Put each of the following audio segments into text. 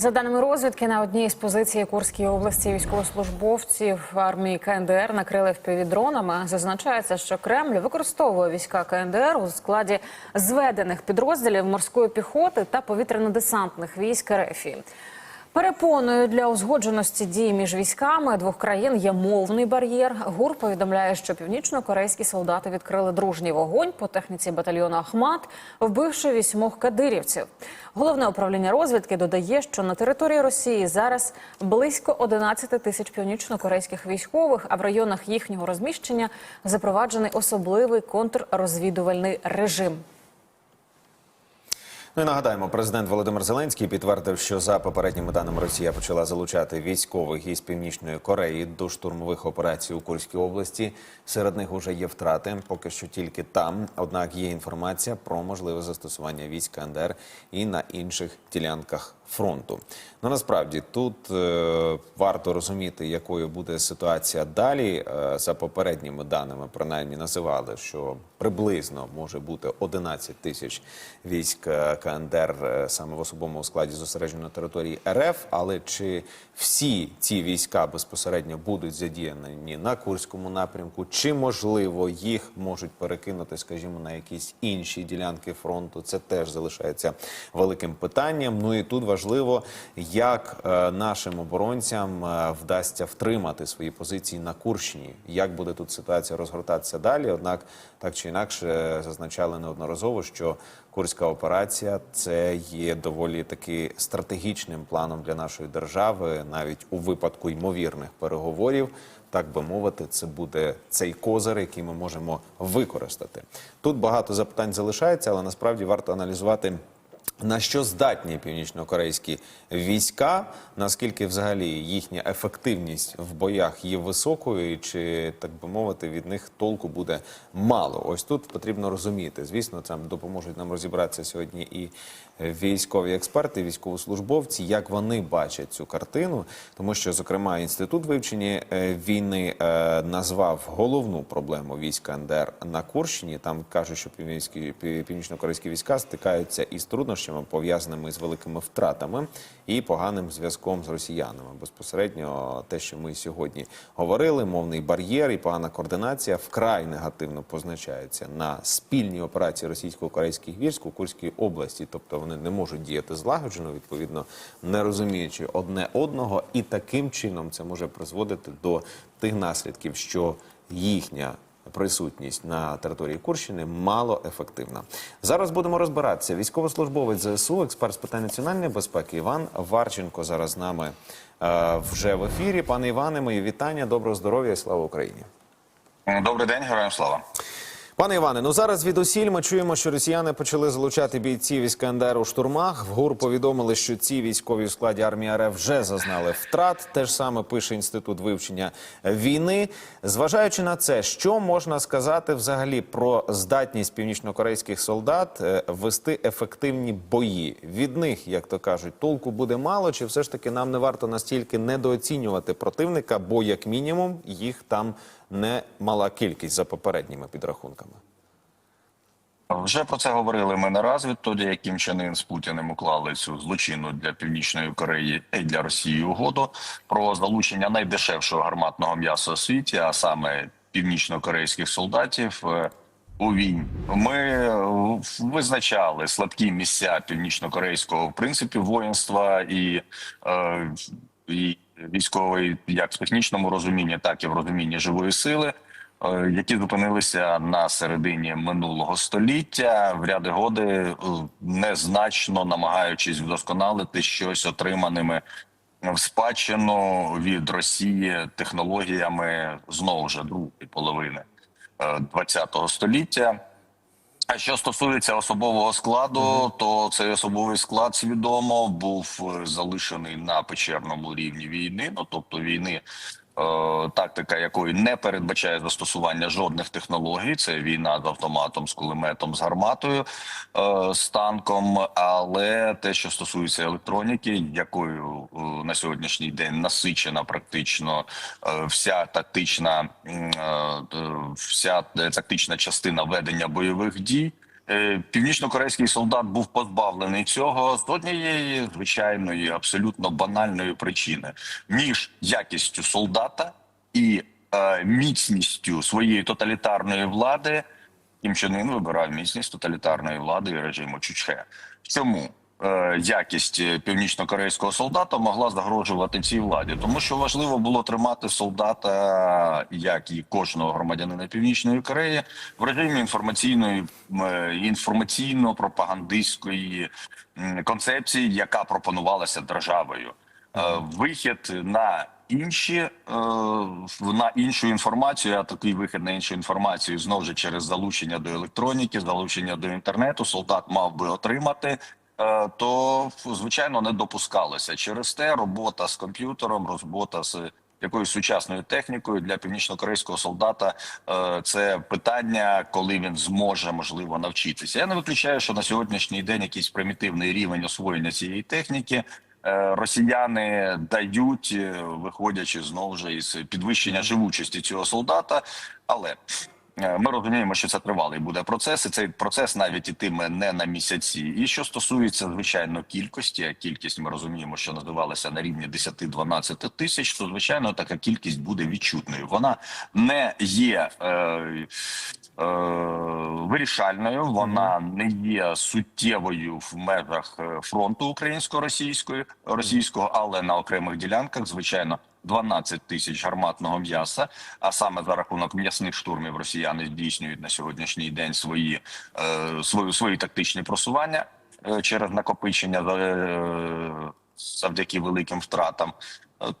За даними розвідки, на одній з позицій Курської області військовослужбовців армії КНДР накрили впівдронами. Зазначається, що Кремль використовує війська КНДР у складі зведених підрозділів морської піхоти та повітряно-десантних військ РФ. Перепоною для узгодженості дій між військами двох країн є мовний бар'єр. ГУР повідомляє, що північно-корейські солдати відкрили дружній вогонь по техніці батальйону Ахмат, вбивши вісьмох кадирівців. Головне управління розвідки додає, що на території Росії зараз близько 11 тисяч північно-корейських військових, а в районах їхнього розміщення запроваджений особливий контррозвідувальний режим. Ну і нагадаємо, президент Володимир Зеленський підтвердив, що за попередніми даними Росія почала залучати військових із північної Кореї до штурмових операцій у Курській області. Серед них уже є втрати, поки що тільки там. Однак є інформація про можливе застосування військ КНДР і на інших ділянках фронту. Ну насправді тут е, варто розуміти, якою буде ситуація далі. Е, за попередніми даними, принаймні називали, що приблизно може бути 11 тисяч військ е, КНДР е, саме в особовому складі зосереджено на території РФ. Але чи всі ці війська безпосередньо будуть задіяні на Курському напрямку, чи можливо їх можуть перекинути, скажімо, на якісь інші ділянки фронту? Це теж залишається великим питанням. Ну і тут важливо, як е, нашим оборонцям е, вдасться втримати свої позиції на Курщині. Як буде тут ситуація розгортатися далі? Однак так чи інакше зазначали неодноразово, що Курська операція це є доволі таки стратегічним планом для нашої держави, навіть у випадку ймовірних переговорів. Так би мовити, це буде цей козир, який ми можемо використати. Тут багато запитань залишається, але насправді варто аналізувати. На що здатні північно-корейські війська? Наскільки взагалі їхня ефективність в боях є високою, і чи так би мовити, від них толку буде мало? Ось тут потрібно розуміти. Звісно, там допоможуть нам розібратися сьогодні і військові експерти, військовослужбовці, як вони бачать цю картину, тому що, зокрема, інститут вивчення е, війни е, назвав головну проблему військ КНДР на Курщині. Там кажуть, що північно-корейські війська стикаються із труднощами, пов'язаними з великими втратами і поганим зв'язком з росіянами. Безпосередньо те, що ми сьогодні говорили, мовний бар'єр і погана координація вкрай негативно позначаються на спільній операції російсько-корейських військ у Курській області, тобто вони не можуть діяти злагоджено, відповідно не розуміючи одне одного, і таким чином це може призводити до тих наслідків, що їхня присутність на території Курщини мало ефективна. Зараз будемо розбиратися. Військовослужбовець ЗСУ, експерт з питань національної безпеки Іван Варченко зараз з нами е, вже в ефірі. Пане Іване, мої вітання, доброго здоров'я і слава Україні. Добрий день, героям слава. Пане Іване, ну зараз від усіль ми чуємо, що росіяни почали залучати бійців із КНДР у штурмах. В ГУР повідомили, що ці військові в складі армії РФ вже зазнали втрат. Те ж саме пише інститут вивчення війни. Зважаючи на це, що можна сказати взагалі про здатність північнокорейських солдат е, вести ефективні бої? Від них, як то кажуть, толку буде мало, чи все ж таки нам не варто настільки недооцінювати противника, бо як мінімум їх там не мала кількість за попередніми підрахунками. Вже про це говорили ми не раз відтоді, як Кім з Путіним уклали цю злочинну для північної Кореї і для Росії угоду про залучення найдешевшого гарматного м'яса у світі, а саме північно-корейських солдатів. е, У війні ми е, визначали слабкі місця північно-корейського в принципі воїнства і, е, і військової, як в технічному розумінні, так і в розумінні живої сили. е, Які зупинилися на середині минулого століття, в ряди годи е, незначно намагаючись вдосконалити щось отриманими в спадщину від Росії технологіями знову ж другої половини ХХ століття. А що стосується особового складу, то цей особовий склад свідомо був е, залишений на печерному рівні війни. Ну тобто війни, тактика якої не передбачає застосування жодних технологій. Це війна з автоматом, з кулеметом, з гарматою, е, з танком. Але те, що стосується електроніки, якою е, на сьогоднішній день насичена практично е, вся тактична, е, е, вся тактична частина ведення бойових дій. Е, північно-корейський солдат був позбавлений цього з однієї звичайної, абсолютно банальної причини між якістю солдата і е, міцністю своєї тоталітарної влади. Кім Чен Ін вибирав міцність тоталітарної влади і режиму Чучхе. Чому якість е, північно-корейського солдата могла загрожувати цій владі? Тому що важливо було тримати солдата, як і кожного громадянина Північної Кореї, в режимі інформаційної е, інформаційно-пропагандистської концепції, яка пропонувалася державою. Е, Вихід на інші е, на іншу інформацію, а такий вихід на іншу інформацію знову ж через залучення до електроніки, залучення до інтернету, солдат мав би отримати. Е, То звичайно не допускалося через те. Робота з комп'ютером, робота з якоюсь сучасною технікою для північно-корейського солдата е, це питання, коли він зможе можливо навчитися. Я не виключаю, що на сьогоднішній день якийсь примітивний рівень освоєння цієї техніки е, росіяни дають, виходячи знову ж із підвищення живучості цього солдата. Але ми розуміємо, що це тривалий буде процес, і цей процес навіть ітиме не на місяці. І що стосується звичайно кількості, а кількість ми розуміємо, що називалася на рівні 10-12 тисяч, то звичайно така кількість буде відчутною. Вона не є. Е, е, Вирішальною. Вона не є суттєвою в межах е, фронту українсько-російської російського, але на окремих ділянках, звичайно, 12 тисяч гарматного м'яса. А саме за рахунок м'ясних штурмів росіяни здійснюють на сьогоднішній день свої е, свої, свої тактичні просування е, через накопичення е, завдяки великим втратам.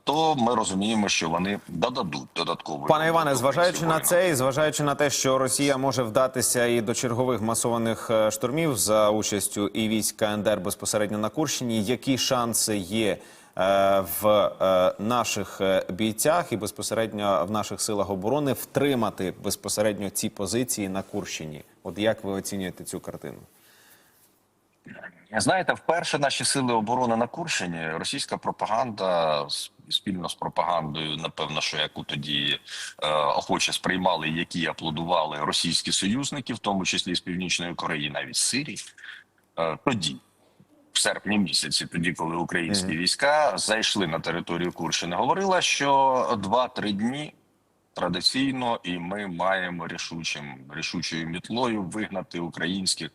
То ми розуміємо, що вони додадуть додатково. Пане Іване, зважаючи на це і зважаючи на те, що Росія може вдатися і до чергових масованих е, штурмів за участю і військ КНДР безпосередньо на Курщині, які шанси є е, в е, наших бійцях і безпосередньо в наших силах оборони втримати безпосередньо ці позиції на Курщині? От як ви оцінюєте цю картину? Знаєте, вперше наші сили оборони на Курщині російська пропаганда спільно з пропагандою, напевно, що яку тоді е, охоче сприймали, які аплодували російські союзники, в тому числі з північної Кореї, навіть з Сирії. Е, тоді, в серпні місяці, тоді, коли українські війська зайшли на територію Курщини, говорила, що 2-3 дні традиційно, і ми маємо рішучим рішучою мітлою вигнати українських,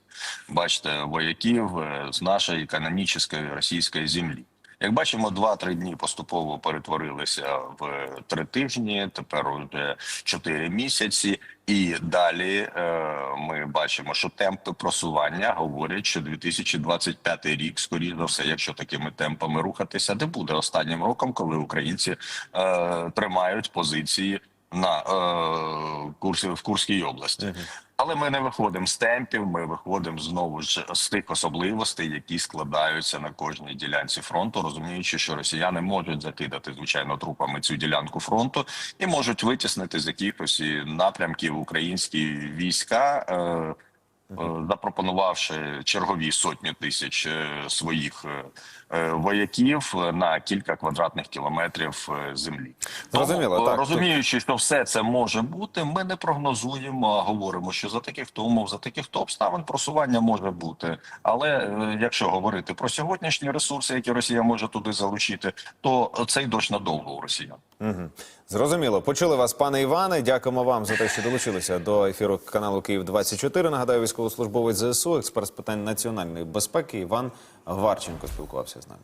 бачите, вояків е, з нашої канонічної російської землі. Як бачимо, 2-3 дні поступово перетворилися в три тижні. Тепер вже 4 місяці, і далі е, ми бачимо, що темпи просування говорять, що 2025 рік, скоріше за все, якщо такими темпами рухатися, де буде останнім роком, коли українці е, тримають позиції на е, курсі в Курській області. Але ми не виходимо з темпів. Ми виходимо знову ж з тих особливостей, які складаються на кожній ділянці фронту, розуміючи, що росіяни можуть закидати звичайно трупами цю ділянку фронту і можуть витіснити з якихось напрямків українські війська. Е, Запропонувавши чергові сотні тисяч е, своїх е, е, вояків на кілька квадратних кілометрів е, землі, Зрозуміло, Тому, е, так, розуміючи, що все це може бути, ми не прогнозуємо, а говоримо, що за таких то умов, за таких то обставин просування може бути. Але е, якщо говорити про сьогоднішні ресурси, які Росія може туди залучити, то це й дощ надовго у росіян. Угу. Зрозуміло. Почули вас, пане Іване. Дякуємо вам за те, що долучилися до ефіру каналу Київ 24 Нагадаю, військовослужбовець ЗСУ, експерт з питань національної безпеки Іван Гварченко спілкувався з нами.